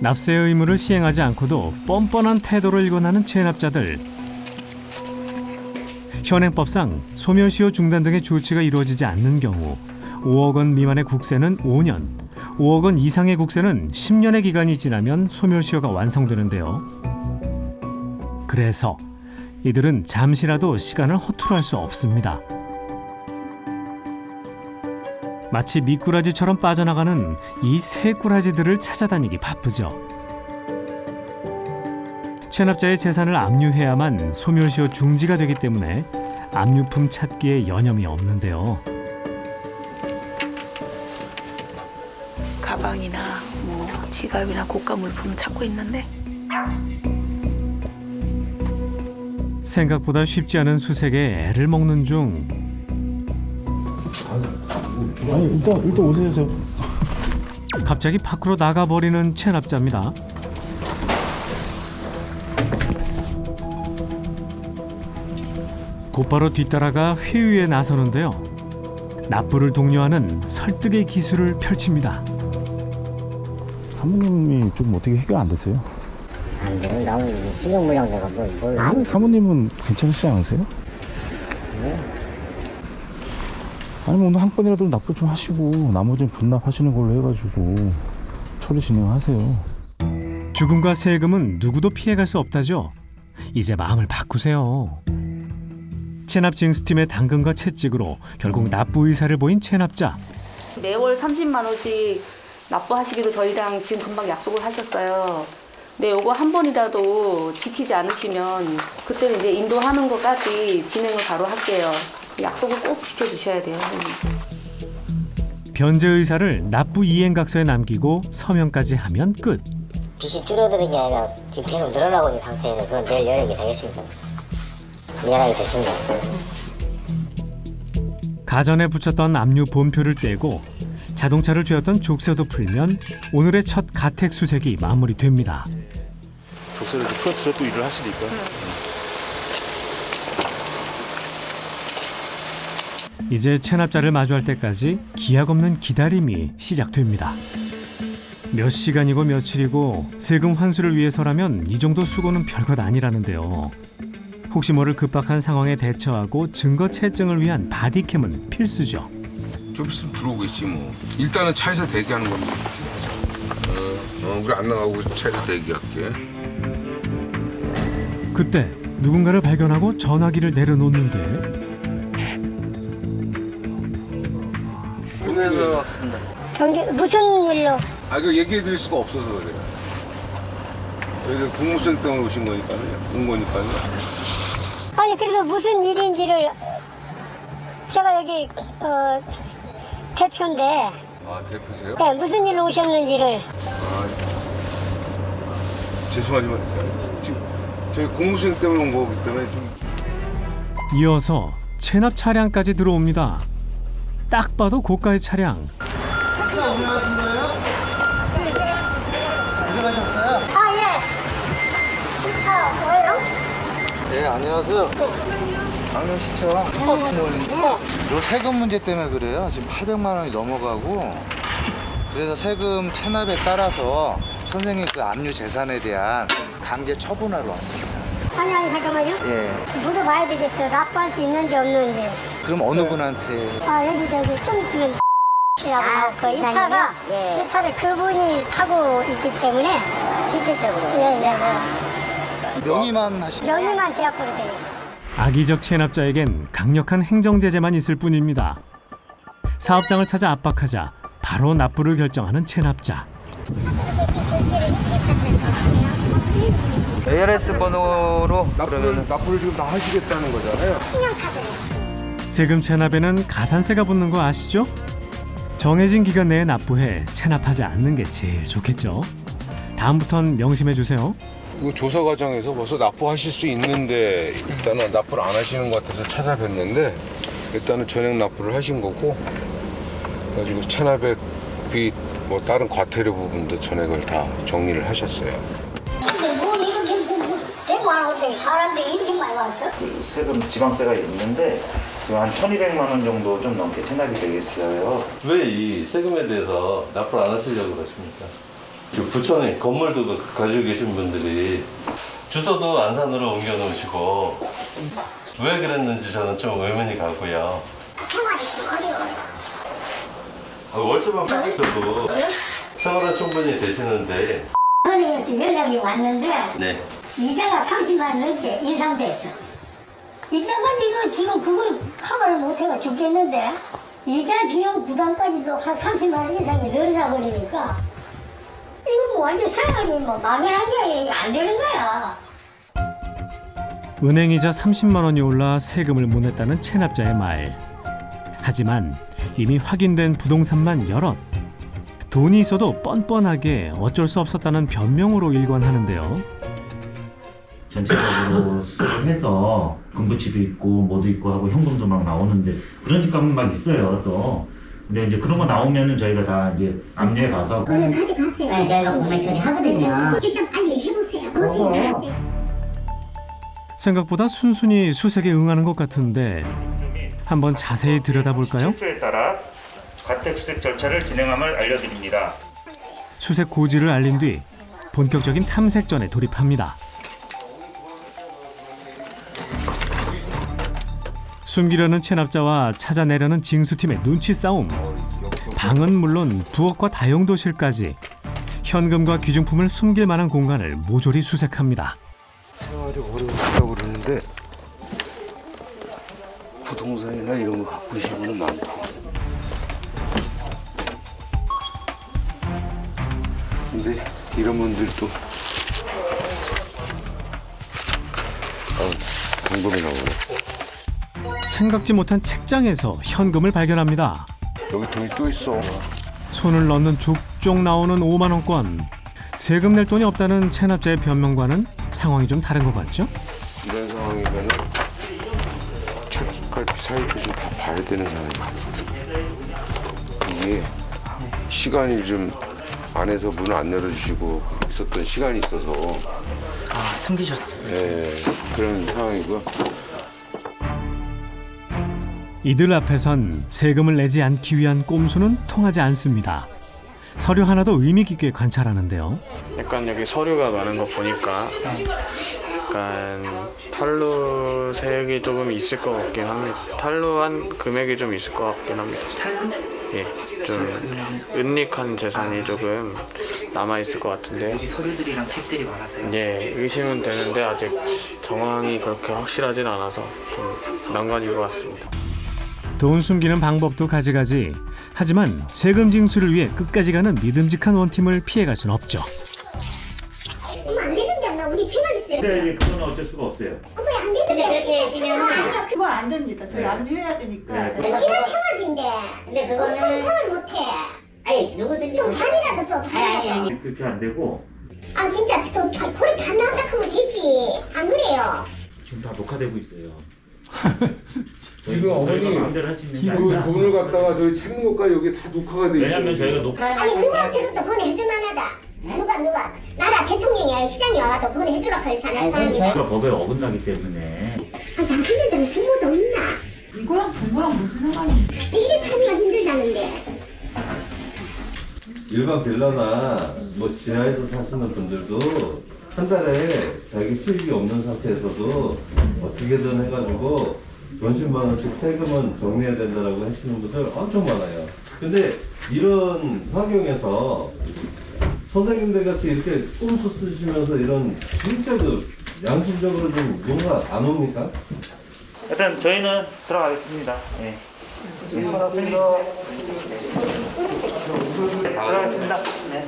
납세의 의무를 시행하지 않고도 뻔뻔한 태도를 일궈나는 체납자들. 현행법상 소멸시효 중단 등의 조치가 이루어지지 않는 경우 5억 원 미만의 국세는 5년, 5억 원 이상의 국세는 10년의 기간이 지나면 소멸시효가 완성되는데요. 그래서 이들은 잠시라도 시간을 허투루 할 수 없습니다. 마치 미꾸라지처럼 빠져나가는 이 새꾸라지들을 찾아다니기 바쁘죠. 체납자의 재산을 압류해야만 소멸시효 중지가 되기 때문에 압류품 찾기에 여념이 없는데요. 가방이나 뭐 지갑이나 고가 물품 찾고 있는데 생각보다 쉽지 않은 수색에 애를 먹는 중 아니 일단 일단 오세요 저. 갑자기 밖으로 나가버리는 체납자입니다. 곧바로 뒤따라가 회유에 나서는데요. 납부를 독려하는 설득의 기술을 펼칩니다. 사모님이 좀 어떻게 해결 안 되세요? 안 돼. 나는 신용불량 내가 뭘, 뭘. 아니 사모님은 괜찮으시지 않으세요? 아니 뭐 오늘 한 건이라도 납부 좀 하시고 나머지는 분납하시는 걸로 해가지고 처리 진행하세요. 죽음과 세금은 누구도 피해갈 수 없다죠. 이제 마음을 바꾸세요. 체납 징수팀의 당근과 채찍으로 결국 납부 의사를 보인 체납자. 매월 30만 원씩 납부하시기로 저희랑 지금 금방 약속을 하셨어요. 네, 요거 한 번이라도 지키지 않으시면 그때는 이제 인도하는 것까지 진행을 바로 할게요. 약속을 꼭 지켜주셔야 돼요. 변제 의사를 납부 이행각서에 남기고 서명까지 하면 끝. 빚이 줄어드는 게 아니라 지금 계속 늘어나고 있는 상태에서 그건 내일 연락이 되겠습니다. 미안하게 됐습니다. 가전에 붙였던 압류 본표를 떼고 자동차를 쥐었던 족쇄도 풀면 오늘의 첫 가택 수색이 마무리됩니다. 독서를 풀어서 또 일을 하시니까 이제 체납자를 마주할 때까지 기약 없는 기다림이 시작됩니다. 몇 시간이고 며칠이고 세금 환수를 위해서라면 이 정도 수고는 별것 아니라는데요. 혹시 모를 급박한 상황에 대처하고 증거 채증을 위한 바디캠은 필수죠. 좀 있으면 들어오겠지 뭐. 일단은 차에서 대기하는 겁니다. 어, 어, 우리 안 나가고 차에서 대기할게. 그때 누군가를 발견하고 전화기를 내려놓는데 경제 무슨 일로? 아 이거 얘기해 드릴 수가 없어서 그래요. 저희들 때문에 오신 거니까요. 온 거니까요. 아니 그래도 무슨 일인지를 제가 여기 어, 대표인데 아 대표세요? 네, 무슨 일로 오셨는지를 아 죄송하지만 지금 저희 공무생 때문에 온 거기 때문에 좀 이어서 체납 차량까지 들어옵니다. 딱 봐도 고가의 차량. 아 예. 이차 뭐예요? 네, 안녕하세요. 강릉시청 부모인데 요 세금 문제 때문에 그래요. 지금 800만 원이 넘어가고 그래서 세금 체납에 따라서 선생님 그 압류 재산에 대한 강제 처분하러 왔습니다. 아니 아니 잠깐만요. 예. 물어봐야 되겠어요. 납부할 수 있는지 없는지. 그럼 어느 분한테 아 여기 저기 좀 있으면 이라고 나왔고 이 차가 이 차를 그분이 타고 있기 때문에 실질적으로 예예 명의만 하시 명의만 제약으로 돼요. 악의적 체납자에겐 강력한 행정 제재만 있을 뿐입니다. 사업장을 찾아 압박하자 바로 납부를 결정하는 체납자. ARS 번호로 납부를 납부를 지금 다 하시겠다는 거잖아요. 세금 체납에는 가산세가 붙는 거 아시죠? 정해진 기간 내에 납부해 체납하지 않는 게 제일 좋겠죠. 다음부턴 명심해 주세요. 그 조사 과정에서 벌써 납부하실 수 있는데 일단은 납부를 안 하시는 것 같아서 찾아뵀는데 일단은 전액 납부를 하신 거고 그래가지고 체납액 비 뭐 다른 과태료 부분도 전액을 다 정리를 하셨어요. 하는데 사람들이 이렇게 많이 왔어? 세금 지방세가 있는데 지금 한 1,200만 원 정도 좀 넘게 체납이 되겠어요. 왜 이 세금에 대해서 납부를 안 하시려고 그러십니까? 그 부천에 건물도 그- 가지고 계신 분들이 주소도 안산으로 옮겨 놓으시고 왜 그랬는지 저는 좀 의문이 가고요. 생활이 좀 어려워요. 아, 월세만 받으셔도 생활은 충분히 되시는데 은행에서 연락이 왔는데 네. 이자가 30만 원 넘게 인상됐어. 이자 가지고 지금 그걸 커버를 못해가 죽겠는데 이자 비용 부담까지도 한 30만 원 이상이 늘어나 버리니까 이거 뭐 완전 생활이 뭐 막연한 게 안 되는 거야. 은행 이자 30만 원이 올라 세금을 못 냈다는 체납자의 말. 하지만 이미 확인된 부동산만 여럿. 돈이 있어도 뻔뻔하게 어쩔 수 없었다는 변명으로 일관하는데요. 전체적으로 수색을 해서 금부치도 있고 뭐도 있고 하고 현금도 막 나오는데 그런 집값은 막 있어요 또. 근데 이제 그런 거 나오면은 저희가 다 이제 압류해 가서 오늘 가져가세요. 네, 저희가 공매 처리하거든요. 일단 빨리 해보세요. 보세요. 생각보다 순순히 수색에 응하는 것 같은데 한번 자세히 들여다볼까요? 실수에 따라 가택 수색 절차를 진행함을 알려드립니다. 수색 고지를 알린 뒤 본격적인 탐색전에 돌입합니다. 숨기려는 체납자와 찾아내려는 징수팀의 눈치 싸움. 방은 물론 부엌과 다용도실까지 현금과 귀중품을 숨길 만한 공간을 모조리 수색합니다. 생활이 어려우시다고 그러는데 부동산이나 이런 거 갖고 계신 분은 많고 근데 이런 분들도 아, 방법이 나오네 생각지 못한 책장에서 현금을 발견합니다. 여기 돈이 또 있어 손을 넣는 족족 나오는 5만 원권. 세금 낼 돈이 없다는 체납자의 변명과는 상황이 좀 다른 것 같죠? 이런 상황이면은 책갈피 사이트 좀 다 봐야 되는 상황이야. 이게 시간이 좀 안에서 문 안 열어주시고 있었던 시간이 있어서 아, 숨기셨어요. 예, 그런 상황이고 이들 앞에선 세금을 내지 않기 위한 꼼수는 통하지 않습니다. 서류 하나도 의미 깊게 관찰하는데요. 약간 여기 서류가 많은 거 보니까 약간 탈루색이 조금 있을 것 같긴 합니다. 탈루한 금액이 좀 있을 것 같긴 합니다. 예, 좀 은닉한 재산이 조금 남아 있을 것 같은데. 여기 서류들이랑 책들이 많아서요. 예, 의심은 되는데 아직 정황이 그렇게 확실하진 않아서 좀 난관인 것 같습니다. 돈 숨기는 방법도 가지가지. 하지만 세금 징수를 위해 끝까지 가는 믿음직한 원팀을 피해갈 순 없죠. 어머 안 되는데 나 우리 생활이 세. 근데 그거는 어쩔 수가 없어요. 어머 안 되는데. 그렇게 지면은 그건 안 됩니다. 저희 압류해야 되니까. 네, 이건 생활인데. 근데 그거는 생활 못해. 아니 누구든지 좀 반이라도 써. 반이라도. 그렇게 안 되고 아 진짜 그 바- 고리 반 나온다 하면 되지. 안 그래요? 지금 다 녹화되고 있어요. 지금 어머니 저희가 마음대로 할수 있는 게 그 아니라 돈을 갖다가 저희 찾는 것까지 여기 다 녹화가 돼 있어요. 왜냐면 저희가 녹화 아니 누구한테도 보내줄 만하다. 누가 누가 나라 대통령이 시장에 와가지고 보내주라 할 사람 사람이. 아 저희가 법에 어긋나기 때문에 당신네들은 부모도 없나? 이거랑 동거랑 무슨 상관이? 이래 살기가 힘들다는데. 일반 빌라나 뭐 지하에서 사시는 분들도 한 달에 자기 수입이 없는 상태에서도 어떻게든 해가지고 몇십만 원씩 세금은 정리해야 된다라고 하시는 분들 엄청 많아요. 근데 이런 환경에서 선생님들 같이 이렇게 꼼수 쓰시면서 이런 진짜로 양심적으로 좀 뭔가 안 옵니까? 일단 저희는 들어가겠습니다. 예. 수고하셨습니다. 들어가겠습니다. 네.